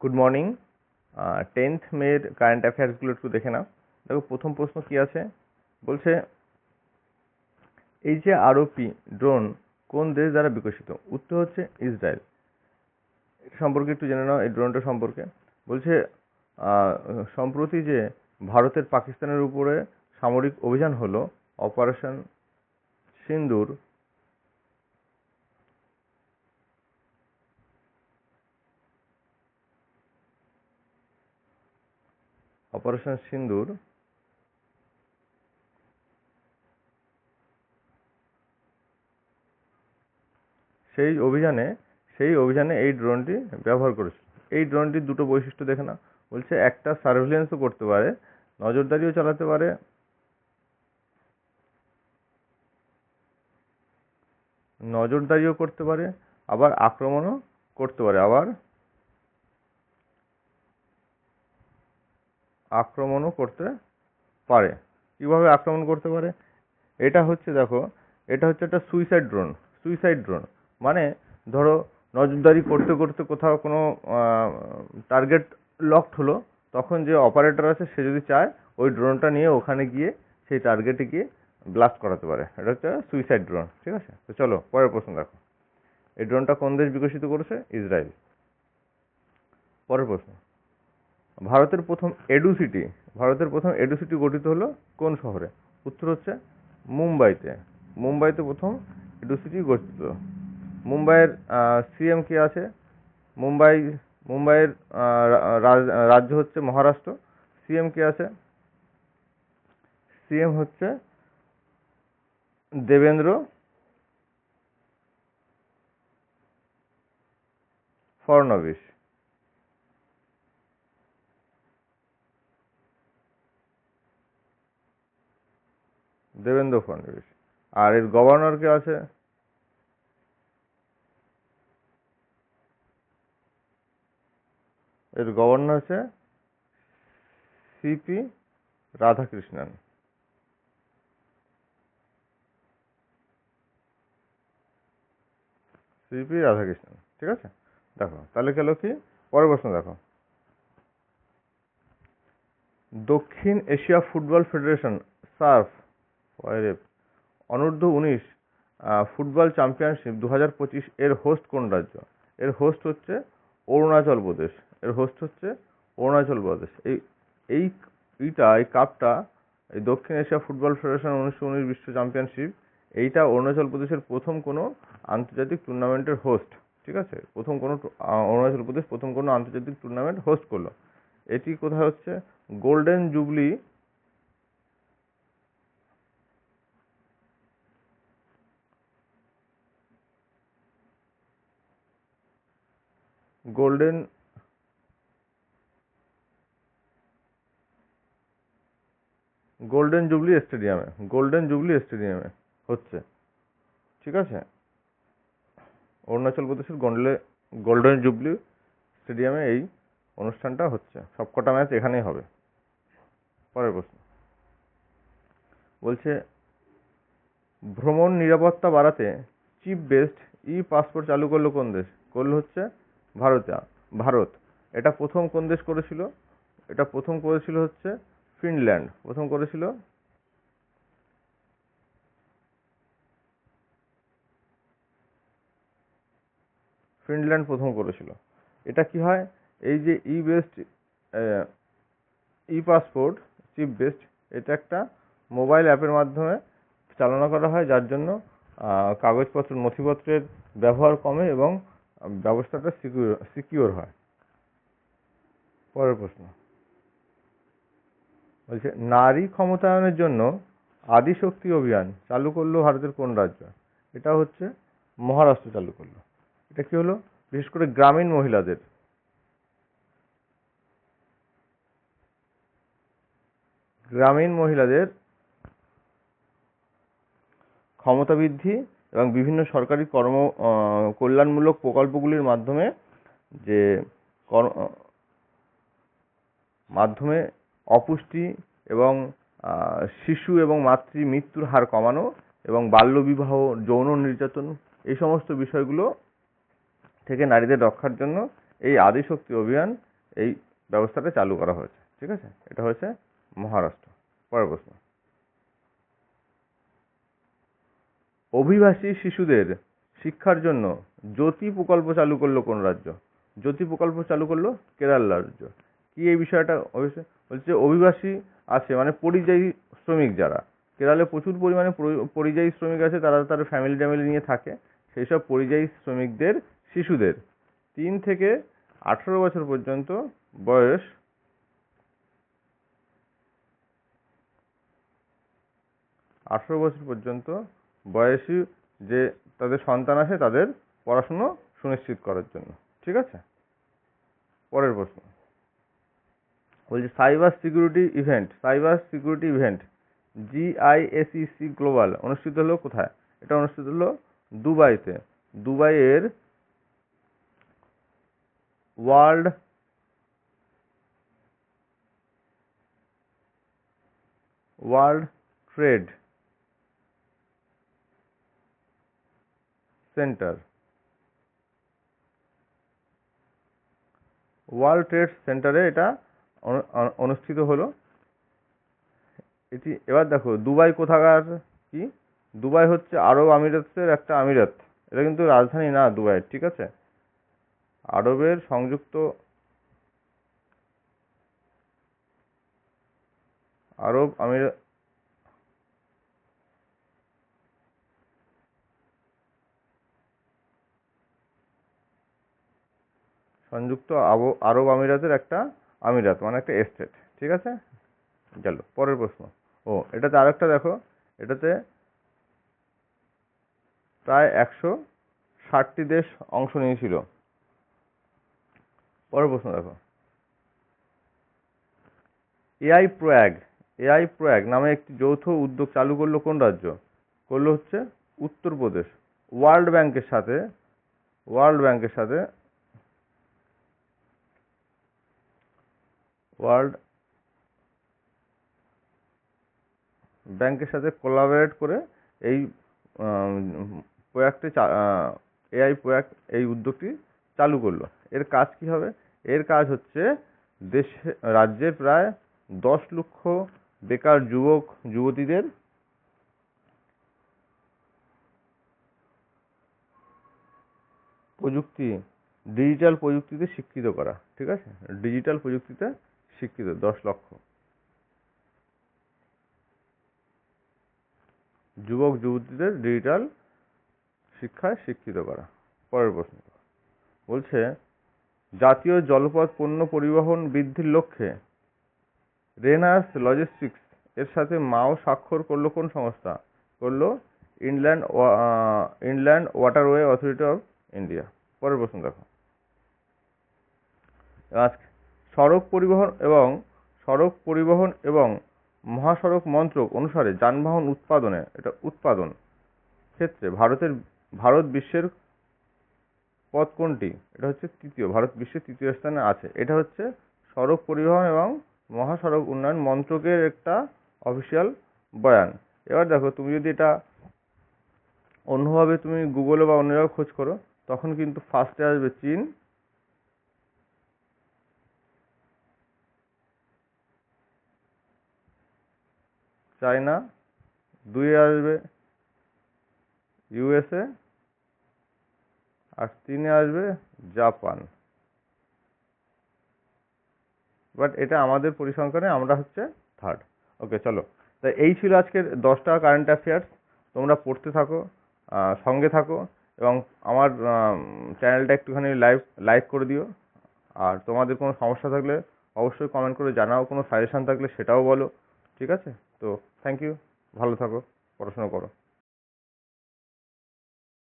Good morning tenth মের current অ্যাফেয়ার্সগুলো একটু দেখে নাও। দেখো, প্রথম প্রশ্ন কি আছে? বলছে, এই যে আরোপি ড্রোন কোন দেশ দ্বারা বিকশিত? উত্তর হচ্ছে ইসরায়েল। এটা সম্পর্কে একটু জেনে নাও, এই ড্রোনটা সম্পর্কে। বলছে সম্প্রতি যে ভারতের পাকিস্তানের উপরে সামরিক অভিযান হলো অপারেশন সিন্দুর অপারেশন সিন্দুর সেই অভিযানে সেই অভিযানে এই ড্রোনটি ব্যবহার করেছিল। এই ড্রোনটির দুটো বৈশিষ্ট্য দেখে না বলছে, একটা সার্ভিলেন্সও করতে পারে, নজরদারিও চালাতে পারে, নজরদারিও করতে পারে, আবার আক্রমণও করতে পারে। আবার আক্রমণও করতে পারে। কীভাবে আক্রমণ করতে পারে? এটা হচ্ছে দেখো, এটা হচ্ছে একটা সুইসাইড ড্রোন সুইসাইড ড্রোন মানে ধরো, নজরদারি করতে করতে কোথাও কোনো টার্গেট লকড হলো, তখন যে অপারেটর আছে, সে যদি চায়, ওই ড্রোনটা নিয়ে ওখানে গিয়ে সেই টার্গেটে গিয়ে ব্লাস্ট করাতে পারে। এটা হচ্ছে সুইসাইড ড্রোন ঠিক আছে? তো চলো, পরের প্রশ্ন দেখো। এই ড্রোনটা কোন দেশ বিকশিত করেছে? ইসরায়েল। পরের প্রশ্ন। ভারতের প্রথম এডুসিটি ভারতের প্রথম এডুসিটি গঠিত হলো কোন শহরে? উত্তর হচ্ছে মুম্বাইতে। মুম্বাইতে প্রথম এডুসিটি গঠিত। মুম্বাইয়ের সিএম কে আছে? মুম্বাই, মুম্বাইয়ের রাজ্য হচ্ছে মহারাষ্ট্র। সিএম কে আছে? সিএম হচ্ছে দেবেন্দ্র ফড়নবিস দেবেন্দ্র ফড়নবিস আর এর গভর্নর কে আছে? এর গভর্নর হচ্ছে সিপি রাধাকৃষ্ণন। সিপি রাধাকৃষ্ণন, ঠিক আছে? দেখো, তাহলে গেল কি? পরের প্রশ্ন দেখো। দক্ষিণ এশিয়া ফুটবল ফেডারেশন, সার্ফ ওয়াইরেফ অনূর্ধ্ব উনিশ ফুটবল চ্যাম্পিয়নশিপ দু হাজার পঁচিশ এর হোস্ট কোন রাজ্য? এর হোস্ট হচ্ছে অরুণাচল প্রদেশ। এর হোস্ট হচ্ছে অরুণাচল প্রদেশ। এই এই এইটা এই কাপটা এই দক্ষিণ এশিয়া ফুটবল ফেডারেশন উনিশশো উনিশ বিশ্ব চ্যাম্পিয়নশিপ এইটা অরুণাচল প্রদেশের প্রথম কোনো আন্তর্জাতিক টুর্নামেন্টের হোস্ট ঠিক আছে? প্রথম কোনো অরুণাচল প্রদেশ প্রথম কোনো আন্তর্জাতিক টুর্নামেন্ট হোস্ট করল। এটি কোথায় হচ্ছে? Golden jubilee golden golden jubilee স্টেডিয়ামে, গোল্ডেন জুবলি স্টেডিয়ামে হচ্ছে। ঠিক আছে? অরুণাচল প্রদেশের গন্ডলে গোল্ডেন জুবলি স্টেডিয়ামে এই অনুষ্ঠানটা হচ্ছে। সবকটা ম্যাচ এখানেই হবে। পরের প্রশ্ন। বলছে, ভ্রমণ নিরাপত্তা বাড়াতে চিপ বেস্ট ই পাসপোর্ট চালু করল কোন দেশ? করল হচ্ছে ভারতে, ভারত। এটা প্রথম কোন দেশ করেছিল? এটা প্রথম করেছিল হচ্ছে ফিনল্যান্ড। প্রথম করেছিল? ফিনল্যান্ড প্রথম করেছিল। এটা কি হয়? এই যে e best e passport chip best, এটা একটা মোবাইল অ্যাপের মাধ্যমে চালনা করা হয়, যার জন্য কাগজপত্র, নথিপত্রের ব্যবহার কমে এবং ব্যবস্থাটা সিকিউর সিকিউর হয়। পরের প্রশ্ন। বলছে, নারী ক্ষমতায়নের জন্য আদিশক্তি অভিযান চালু করল ভারতের কোন রাজ্য? এটা হচ্ছে মহারাষ্ট্র চালু করল। এটা কি হলো? বিশেষ করে গ্রামীণ মহিলাদের। গ্রামীণ মহিলাদের ক্ষমতা বৃদ্ধি এবং বিভিন্ন সরকারি কর্ম কল্যাণমূলক প্রকল্পগুলির মাধ্যমে যে মাধ্যমে অপুষ্টি এবং শিশু এবং মাতৃ মৃত্যুর হার কমানো এবং বাল্যবিবাহ যৌন নির্যাতন এই সমস্ত বিষয়গুলো থেকে নারীদের রক্ষার জন্য এই আদিশক্তি অভিযান এই ব্যবস্থাটা চালু করা হয়েছে। ঠিক আছে? এটা হয়েছে মহারাষ্ট্র। পরের প্রশ্ন। অভিবাসী শিশুদের শিক্ষার জন্য জ্যোতি প্রকল্প চালু করল কোন রাজ্য? জ্যোতি প্রকল্প চালু করল কেরালা রাজ্য। কি এই বিষয়টা অবশ্যই বলছে, অভিবাসী আছে মানে পরিযায়ী শ্রমিক যারা, কেরালে প্রচুর পরিমাণে পরিযায়ী শ্রমিক আছে, তারা তার ফ্যামিলি ট্যামিলি নিয়ে থাকে, সেই সব পরিযায়ী শ্রমিকদের, শিশুদের। তিন থেকে আঠেরো বছর পর্যন্ত বয়স আঠেরো বছর পর্যন্ত বয়সী যে তাদের সন্তান আছে, তাদের পড়াশুনো সুনিশ্চিত করার জন্য। ঠিক আছে? পরের প্রশ্ন। বলছি cyber security event cyber security event GISEC global অনুষ্ঠিত হলো কোথায়? এটা অনুষ্ঠিত হলো দুবাইতে। দুবাইয়ের world world trade centre. World trade সেন্টারে এটা অনু- অনু- অনুষ্ঠিত হলো। এটি, এবার দেখো, দুবাই কোথাকার কি? দুবাই হচ্ছে আরব আমিরাতের একটা আমিরাত। এটা কিন্তু রাজধানী না দুবাইয়ের, ঠিক আছে? আরবের সংযুক্ত আরব আমিরাত সংযুক্ত আরব আমিরাতের একটা আমিরাত মানে একটা এস্টেট ঠিক আছে? গেল, পরের প্রশ্ন। ও, এটাতে আরেকটা দেখো, এটাতে প্রায় একশো ষাটটি দেশ অংশ নিয়েছিল। পরের প্রশ্ন দেখো। এআই প্রয়াগ এআই প্রয়াগ নামে একটি যৌথ উদ্যোগ চালু করল কোন রাজ্য? করল হচ্ছে উত্তরপ্রদেশ। ওয়ার্ল্ড ব্যাংকের সাথে, ওয়ার্ল্ড ব্যাংকের সাথে ওয়ার্ল্ড ব্যাংকের সাথে কোলাবরেট করে এই প্রয়াগটি এআই প্রয়াগ এই উদ্যোগটি চালু করল। এর কাজ কি হবে? এর কাজ হচ্ছে দেশে রাজ্যের প্রায় দশ লক্ষ বেকার যুবক, যুবতীদের প্রযুক্তি ডিজিটাল প্রযুক্তিতে শিক্ষিত করা, ঠিক আছে? ডিজিটাল প্রযুক্তিতে শিক্ষিত, দশ লক্ষ। যুবক, যুবতীদের ডিজিটাল শিক্ষায় শিক্ষিত করা। পরের প্রশ্ন। বলছে, জাতীয় জলপথ পণ্য পরিবহন বৃদ্ধির লক্ষ্যে রেনার্স লজিস্টিক্স এর সাথে মাও স্বাক্ষর করল কোন সংস্থা? করল inland inland waterway authority of India পরের প্রশ্ন দেখো। আজ সড়ক পরিবহন এবং সড়ক পরিবহন এবং মহাসড়ক মন্ত্রক অনুসারে যানবাহন উৎপাদনে, এটা উৎপাদন ক্ষেত্রে ভারতের, ভারত বিশ্বের পথ কোনটি? এটা হচ্ছে তৃতীয়, ভারত বিশ্বের তৃতীয় স্থানে আছে। এটা হচ্ছে সড়ক পরিবহন এবং মহাসড়ক উন্নয়ন মন্ত্রকের একটা অফিসিয়াল বয়ান। এবার দেখো, তুমি যদি এটা অন্যভাবে তুমি গুগলে বা অন্য জায়গায় খোঁজ করো, তখন কিন্তু ফার্স্টে আসবে চীন চায়না দুইয়ে আসবে ইউএসএ আর তিনে আসবে জাপান। বাট এটা আমাদের পরিসংখ্যানে আমরা হচ্ছে থার্ড ওকে চলো। তা এই ছিল আজকের দশটা কারেন্ট অ্যাফেয়ার্স তোমরা পড়তে থাকো সঙ্গে থাকো এবং আমার চ্যানেলটা একটুখানি লাইভ লাইক করে দিও। আর তোমাদের কোনো সমস্যা থাকলে অবশ্যই কমেন্ট করে জানাও, কোনো সাজেশন থাকলে সেটাও বলো। ঠিক আছে? তো থ্যাংক ইউ ভালো থাকো পড়াশোনা করো।